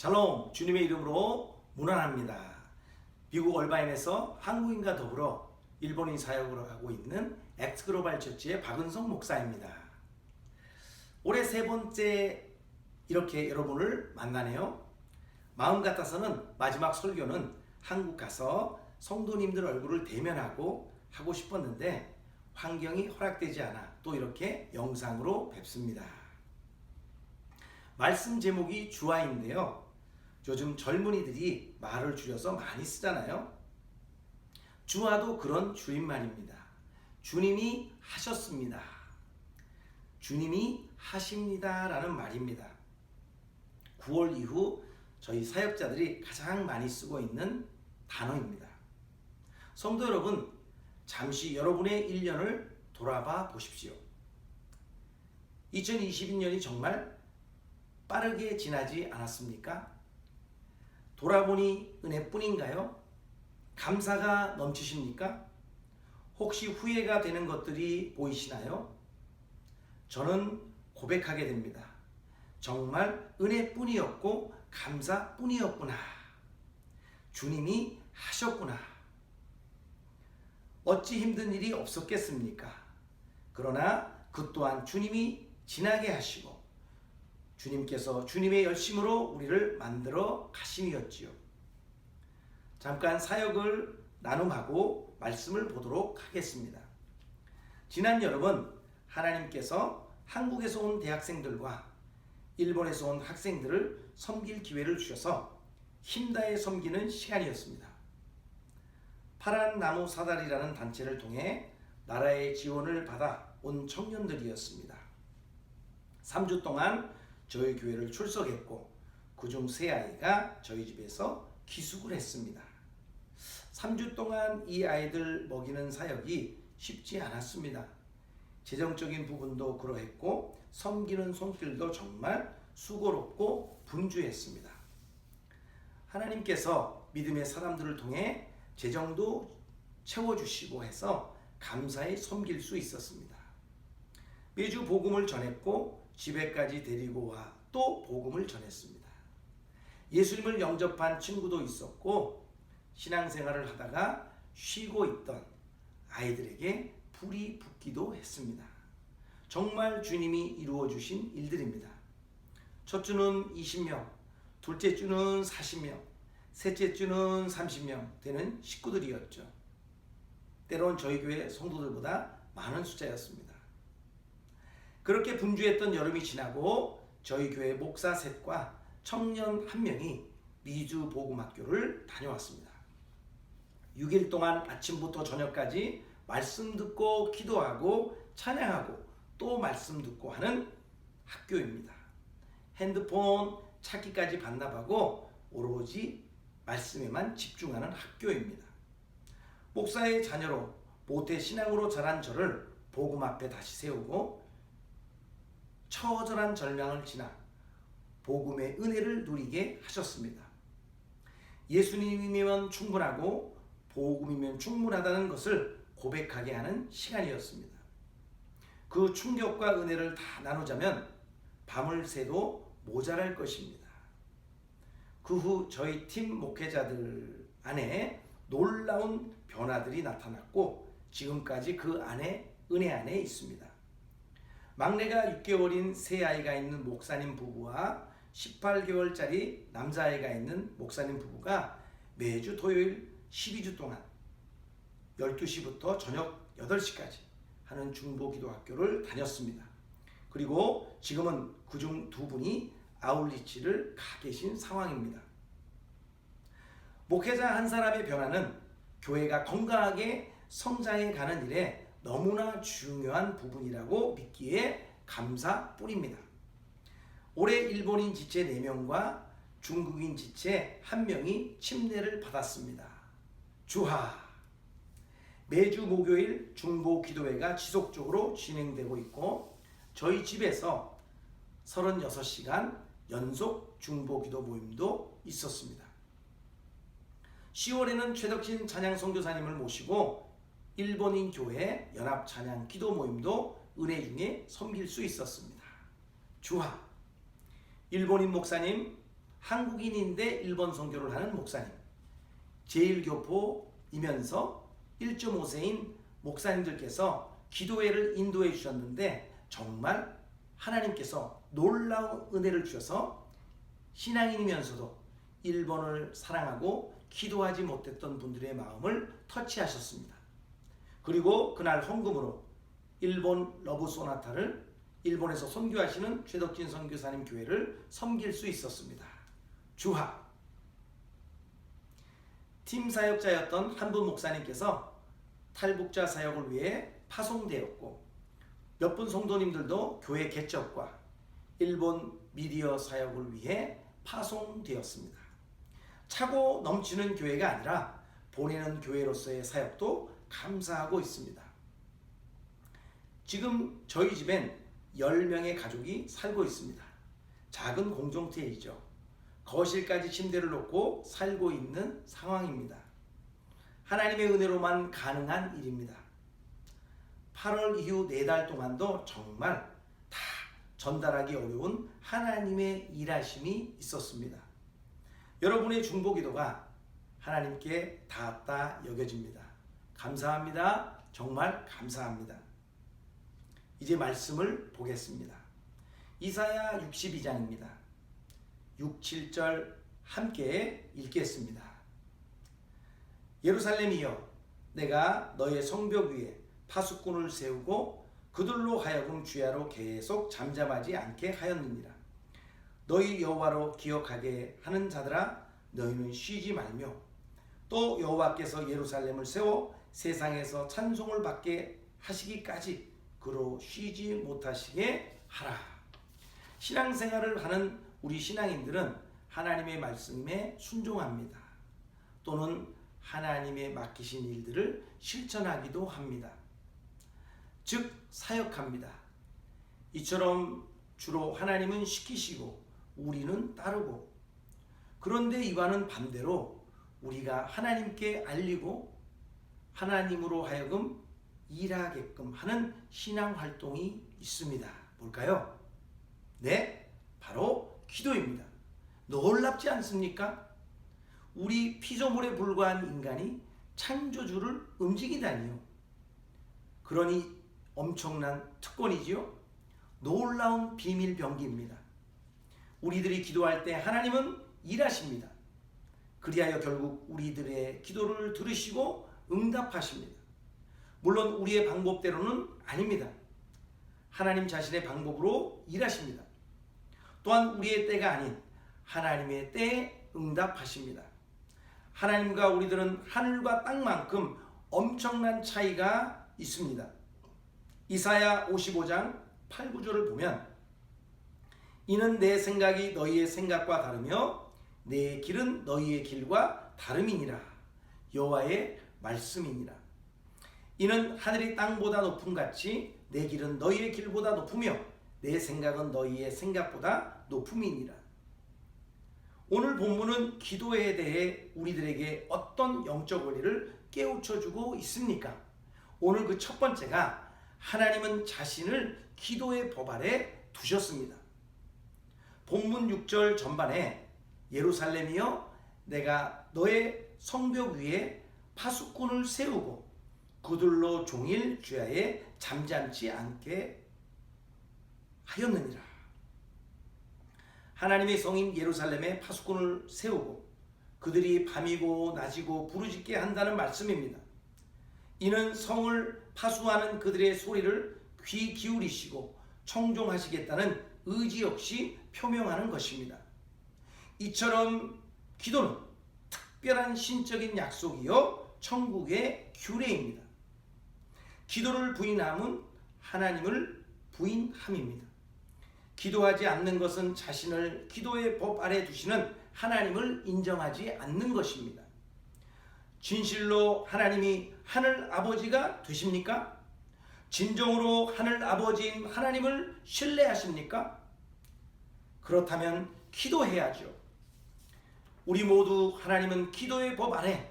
샬롬 주님의 이름으로 문안합니다. 미국 얼바인에서 한국인과 더불어 일본인 사역을 하고 있는 엑스글로벌 처치의 박은성 목사입니다. 올해 세 번째 이렇게 여러분을 만나네요. 마음 같아서는 마지막 설교는 한국 가서 성도님들 얼굴을 대면하고 하고 싶었는데 환경이 허락되지 않아 또 이렇게 영상으로 뵙습니다. 말씀 제목이 주화인데요. 요즘 젊은이들이 말을 줄여서 많이 쓰잖아요. 주화도 그런 줄임말입니다. 주님이 하셨습니다. 주님이 하십니다 라는 말입니다. 9월 이후 저희 사역자들이 가장 많이 쓰고 있는 단어입니다. 성도 여러분, 잠시 여러분의 1년을 돌아봐 보십시오. 2022년이 정말 빠르게 지나지 않았습니까? 돌아보니 은혜뿐인가요? 감사가 넘치십니까? 혹시 후회가 되는 것들이 보이시나요? 저는 고백하게 됩니다. 정말 은혜뿐이었고 감사뿐이었구나. 주님이 하셨구나. 어찌 힘든 일이 없었겠습니까? 그러나 그 또한 주님이 지나게 하시고 주님께서 주님의 열심으로 우리를 만들어 가심이었지요. 잠깐 사역을 나눔하고 말씀을 보도록 하겠습니다. 지난 여름은 하나님께서 한국에서 온 대학생들과 일본에서 온 학생들을 섬길 기회를 주셔서 힘다해 섬기는 시간이었습니다. 파란 나무 사다리라는 단체를 통해 나라의 지원을 받아 온 청년들이었습니다. 3주 동안 저희 교회를 출석했고 그중 세 아이가 저희 집에서 기숙을 했습니다. 3주 동안 이 아이들 먹이는 사역이 쉽지 않았습니다. 재정적인 부분도 그러했고 섬기는 손길도 정말 수고롭고 분주했습니다. 하나님께서 믿음의 사람들을 통해 재정도 채워주시고 해서 감사히 섬길 수 있었습니다. 매주 복음을 전했고 집에까지 데리고 와 또 복음을 전했습니다. 예수님을 영접한 친구도 있었고 신앙생활을 하다가 쉬고 있던 아이들에게 불이 붙기도 했습니다. 정말 주님이 이루어 주신 일들입니다. 첫 주는 20명, 둘째 주는 40명, 셋째 주는 30명 되는 식구들이었죠. 때론 저희 교회 성도들보다 많은 숫자였습니다. 그렇게 분주했던 여름이 지나고 저희 교회 목사 셋과 청년 한 명이 미주 복음학교를 다녀왔습니다. 6일 동안 아침부터 저녁까지 말씀 듣고 기도하고 찬양하고 또 말씀 듣고 하는 학교입니다. 핸드폰 찾기까지 반납하고 오로지 말씀에만 집중하는 학교입니다. 목사의 자녀로 모태 신앙으로 자란 저를 복음 앞에 다시 세우고 처절한 절망을 지나 복음의 은혜를 누리게 하셨습니다. 예수님이면 충분하고 복음이면 충분하다는 것을 고백하게 하는 시간이었습니다. 그 충격과 은혜를 다 나누자면 밤을 새도 모자랄 것입니다. 그 후 저희 팀 목회자들 안에 놀라운 변화들이 나타났고 지금까지 그 안에 은혜 안에 있습니다. 막내가 6개월인 새 아이가 있는 목사님 부부와 18개월짜리 남자아이가 있는 목사님 부부가 매주 토요일 12주 동안 12시부터 저녁 8시까지 하는 중보기도학교를 다녔습니다. 그리고 지금은 그중 두 분이 아울리치를 가 계신 상황입니다. 목회자 한 사람의 변화는 교회가 건강하게 성장해 가는 일에 너무나 중요한 부분이라고 믿기에 감사뿐입니다. 올해 일본인 지체 4명과 중국인 지체 1명이 침례를 받았습니다. 주하 매주 목요일 중보 기도회가 지속적으로 진행되고 있고 저희 집에서 36시간 연속 중보 기도 모임도 있었습니다. 10월에는 최덕진 찬양 선교사님을 모시고 일본인 교회 연합 찬양 기도 모임도 은혜 중에 섬길 수 있었습니다. 주하 일본인 목사님 한국인인데 일본 선교를 하는 목사님. 제1교포이면서 1.5세인 목사님들께서 기도회를 인도해 주셨는데 정말 하나님께서 놀라운 은혜를 주셔서 신앙인이면서도 일본을 사랑하고 기도하지 못했던 분들의 마음을 터치하셨습니다. 그리고 그날 헌금으로 일본 러브 소나타를 일본에서 선교하시는 최덕진 선교사님 교회를 섬길 수 있었습니다. 주하 팀 사역자였던 한 분 목사님께서 탈북자 사역을 위해 파송되었고 몇 분 성도님들도 교회 개척과 일본 미디어 사역을 위해 파송되었습니다. 차고 넘치는 교회가 아니라 보내는 교회로서의 사역도 감사하고 있습니다. 지금 저희 집엔 10명의 가족이 살고 있습니다. 작은 공동체이죠. 거실까지 침대를 놓고 살고 있는 상황입니다. 하나님의 은혜로만 가능한 일입니다. 8월 이후 4달 동안도 정말 다 전달하기 어려운 하나님의 일하심이 있었습니다. 여러분의 중보 기도가 하나님께 닿았다 여겨집니다. 감사합니다. 정말 감사합니다. 이제 말씀을 보겠습니다. 이사야 62장입니다. 6, 7절 함께 읽겠습니다. 예루살렘이여 내가 너의 성벽 위에 파수꾼을 세우고 그들로 하여금 주야로 계속 잠잠하지 않게 하였느니라. 너희 여호와로 기억하게 하는 자들아 너희는 쉬지 말며 또 여호와께서 예루살렘을 세워 세상에서 찬송을 받게 하시기까지 그로 쉬지 못하시게 하라. 신앙생활을 하는 우리 신앙인들은 하나님의 말씀에 순종합니다. 또는 하나님의 맡기신 일들을 실천하기도 합니다. 즉 사역합니다. 이처럼 주로 하나님은 시키시고 우리는 따르고 그런데 이와는 반대로 우리가 하나님께 알리고 하나님으로 하여금 일하게끔 하는 신앙 활동이 있습니다. 뭘까요? 네, 바로 기도입니다. 놀랍지 않습니까? 우리 피조물에 불과한 인간이 창조주를 움직이다니요. 그러니 엄청난 특권이지요. 놀라운 비밀 병기입니다. 우리들이 기도할 때 하나님은 일하십니다. 그리하여 결국 우리들의 기도를 들으시고 응답하십니다. 물론 우리의 방법대로는 아닙니다. 하나님 자신의 방법으로 일하십니다. 또한 우리의 때가 아닌 하나님의 때에 응답하십니다. 하나님과 우리들은 하늘과 땅만큼 엄청난 차이가 있습니다. 이사야 55장 8, 9절을 보면 이는 내 생각이 너희의 생각과 다르며 내 길은 너희의 길과 다름이니라 여호와의 말씀이니라 이는 하늘이 땅보다 높음 같이 내 길은 너희의 길보다 높으며 내 생각은 너희의 생각보다 높음이니라 오늘 본문은 기도에 대해 우리들에게 어떤 영적 원리를 깨우쳐 주고 있습니까? 오늘 그 첫 번째가 하나님은 자신을 기도의 법 아래 두셨습니다. 본문 6절 전반에 예루살렘이여 내가 너의 성벽 위에 파수꾼을 세우고 그들로 종일 주야에 잠잠지 않게 하였느니라. 하나님의 성인 예루살렘에 파수꾼을 세우고 그들이 밤이고 낮이고 부르짖게 한다는 말씀입니다. 이는 성을 파수하는 그들의 소리를 귀 기울이시고 청종하시겠다는 의지 역시 표명하는 것입니다. 이처럼 기도는 특별한 신적인 약속이요 천국의 규례입니다. 기도를 부인함은 하나님을 부인함입니다. 기도하지 않는 것은 자신을 기도의 법 아래 두시는 하나님을 인정하지 않는 것입니다. 진실로 하나님이 하늘 아버지가 되십니까? 진정으로 하늘 아버지인 하나님을 신뢰하십니까? 그렇다면 기도해야죠. 우리 모두 하나님은 기도의 법 아래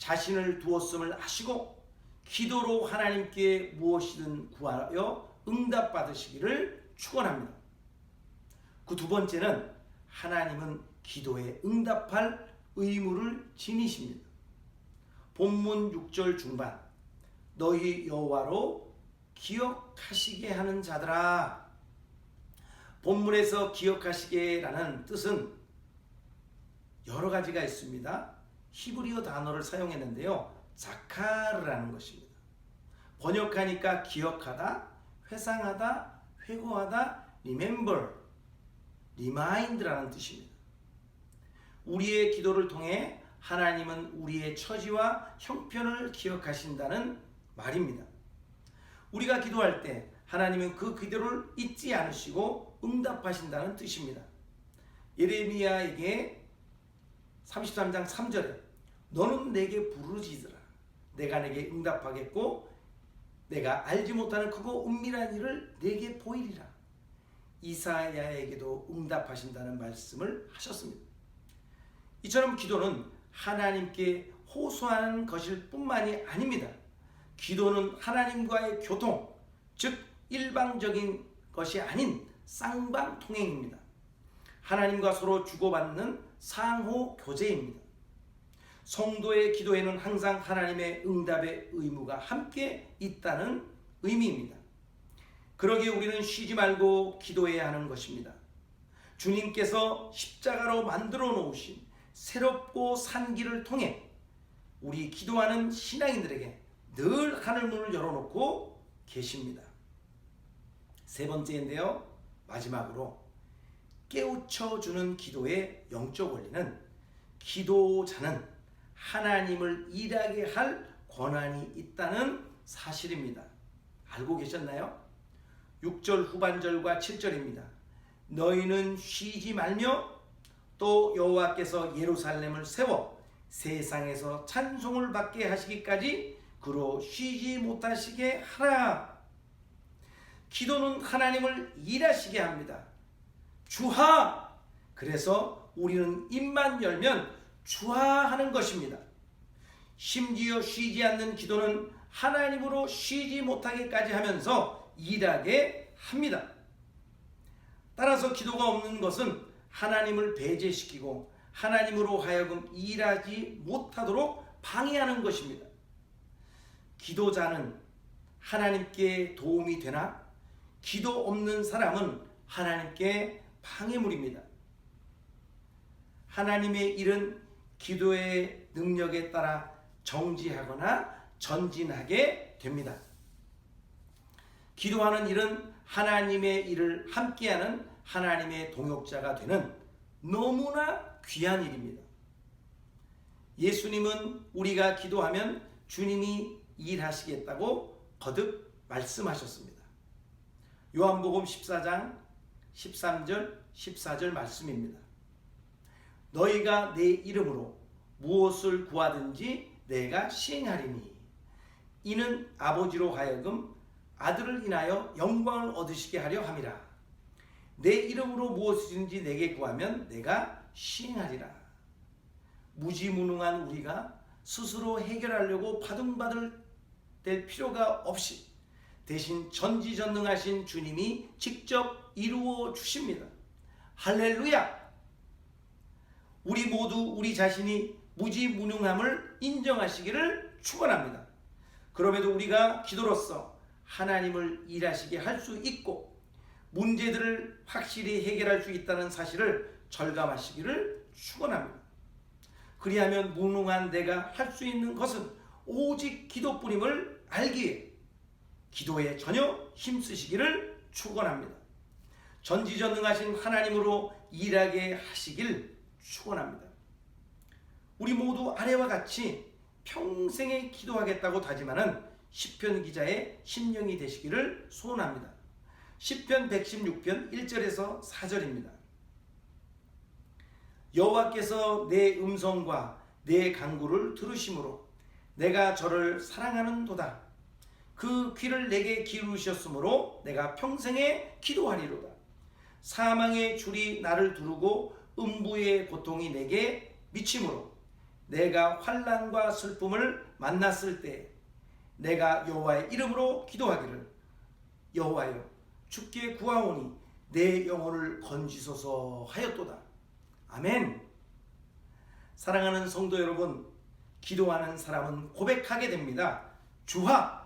자신을 두었음을 아시고 기도로 하나님께 무엇이든 구하여 응답받으시기를 축원합니다. 그 두 번째는 하나님은 기도에 응답할 의무를 지니십니다. 본문 6절 중반 너희 여호와로 기억하시게 하는 자들아 본문에서 기억하시게라는 뜻은 여러 가지가 있습니다. 히브리어 단어를 사용했는데요. 자카르라는 것입니다. 번역하니까 기억하다, 회상하다, 회고하다, remember, remind라는 뜻입니다. 우리의 기도를 통해 하나님은 우리의 처지와 형편을 기억하신다는 말입니다. 우리가 기도할 때 하나님은 그 기도를 잊지 않으시고 응답하신다는 뜻입니다. 예레미야에게 33장 3절에 너는 내게 부르짖으라 내가 내게 응답하겠고 내가 알지 못하는 크고 은밀한 일을 내게 보이리라 이사야에게도 응답하신다는 말씀을 하셨습니다. 이처럼 기도는 하나님께 호소하는 것일 뿐만이 아닙니다. 기도는 하나님과의 교통, 즉 일방적인 것이 아닌 쌍방통행입니다. 하나님과 서로 주고받는 상호 교제입니다. 성도의 기도에는 항상 하나님의 응답의 의무가 함께 있다는 의미입니다. 그러기에 우리는 쉬지 말고 기도해야 하는 것입니다. 주님께서 십자가로 만들어 놓으신 새롭고 산 길을 통해 우리 기도하는 신앙인들에게 늘 하늘문을 열어놓고 계십니다. 세 번째인데요. 마지막으로 깨우쳐 주는 기도의 영적 원리는 기도자는 하나님을 일하게 할 권한이 있다는 사실입니다. 알고 계셨나요? 6절 후반절과 7절입니다. 너희는 쉬지 말며 또 여호와께서 예루살렘을 세워 세상에서 찬송을 받게 하시기까지 그로 쉬지 못하시게 하라. 기도는 하나님을 일하시게 합니다. 주하. 그래서 우리는 입만 열면 주하하는 것입니다. 심지어 쉬지 않는 기도는 하나님으로 쉬지 못하게까지 하면서 일하게 합니다. 따라서 기도가 없는 것은 하나님을 배제시키고 하나님으로 하여금 일하지 못하도록 방해하는 것입니다. 기도자는 하나님께 도움이 되나 기도 없는 사람은 하나님께 방해물입니다. 하나님의 일은 기도의 능력에 따라 정지하거나 전진하게 됩니다. 기도하는 일은 하나님의 일을 함께하는 하나님의 동역자가 되는 너무나 귀한 일입니다. 예수님은 우리가 기도하면 주님이 일하시겠다고 거듭 말씀하셨습니다. 요한복음 14장 13절 14절 말씀입니다. 너희가 내 이름으로 무엇을 구하든지 내가 시행하리니 이는 아버지로 하여금 아들을 인하여 영광을 얻으시게 하려 함이라. 내 이름으로 무엇이든지 내게 구하면 내가 시행하리라. 무지무능한 우리가 스스로 해결하려고 바둥바둥 될 필요가 없이 대신 전지전능하신 주님이 직접 이루어 주십니다. 할렐루야! 우리 모두 우리 자신이 무지무능함을 인정하시기를 축원합니다. 그럼에도 우리가 기도로서 하나님을 일하시게 할 수 있고 문제들을 확실히 해결할 수 있다는 사실을 절감하시기를 축원합니다. 그리하면 무능한 내가 할 수 있는 것은 오직 기도뿐임을 알기에 기도에 전혀 힘쓰시기를 축원합니다. 전지전능하신 하나님으로 일하게 하시길 축원합니다. 우리 모두 아래와 같이 평생에 기도하겠다고 다짐하는 시편 기자의 심령이 되시기를 소원합니다. 시편 116편 1절에서 4절입니다. 여호와께서 내 음성과 내 간구를 들으심으로 내가 저를 사랑하는도다. 그 귀를 내게 기울이셨으므로 내가 평생에 기도하리로다. 사망의 줄이 나를 두르고 음부의 고통이 내게 미치므로 내가 환란과 슬픔을 만났을 때 내가 여호와의 이름으로 기도하기를 여호와여 주께 구하오니 내 영혼을 건지소서 하였도다. 아멘. 사랑하는 성도 여러분, 기도하는 사람은 고백하게 됩니다. 주하,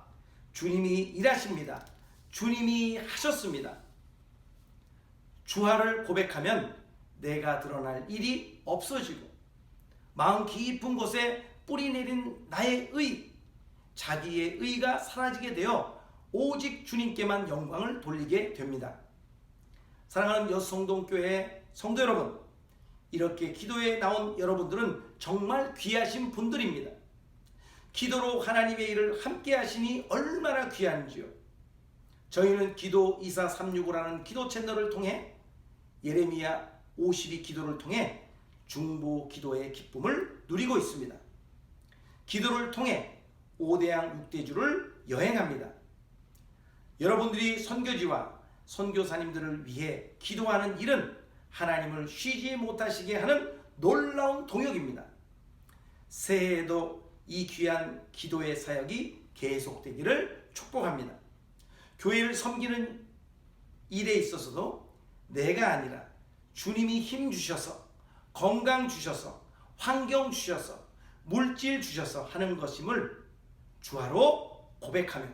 주님이 일하십니다. 주님이 하셨습니다. 주하를 고백하면 내가 드러날 일이 없어지고 마음 깊은 곳에 뿌리 내린 나의 의, 자기의 의가 사라지게 되어 오직 주님께만 영광을 돌리게 됩니다. 사랑하는 여성동교회 성도 여러분, 이렇게 기도에 나온 여러분들은 정말 귀하신 분들입니다. 기도로 하나님의 일을 함께 하시니 얼마나 귀한지요. 저희는 기도 2436이라는 기도 채널을 통해 예레미야 52 기도를 통해 중보 기도의 기쁨을 누리고 있습니다. 기도를 통해 5대양 6대주를 여행합니다. 여러분들이 선교지와 선교사님들을 위해 기도하는 일은 하나님을 쉬지 못하시게 하는 놀라운 동역입니다. 새해에도 이 귀한 기도의 사역이 계속되기를 축복합니다. 교회를 섬기는 일에 있어서도 내가 아니라 주님이 힘 주셔서 건강 주셔서 환경 주셔서 물질 주셔서 하는 것임을 주하로 고백하며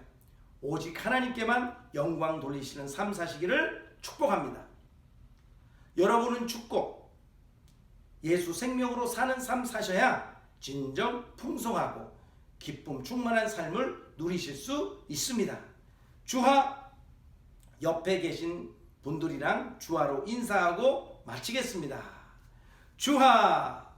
오직 하나님께만 영광 돌리시는 삶 사시기를 축복합니다. 여러분은 죽고 예수 생명으로 사는 삶 사셔야 진정 풍성하고 기쁨 충만한 삶을 누리실 수 있습니다. 주하 옆에 계신 분들이랑 주하로 인사하고 마치겠습니다. 주하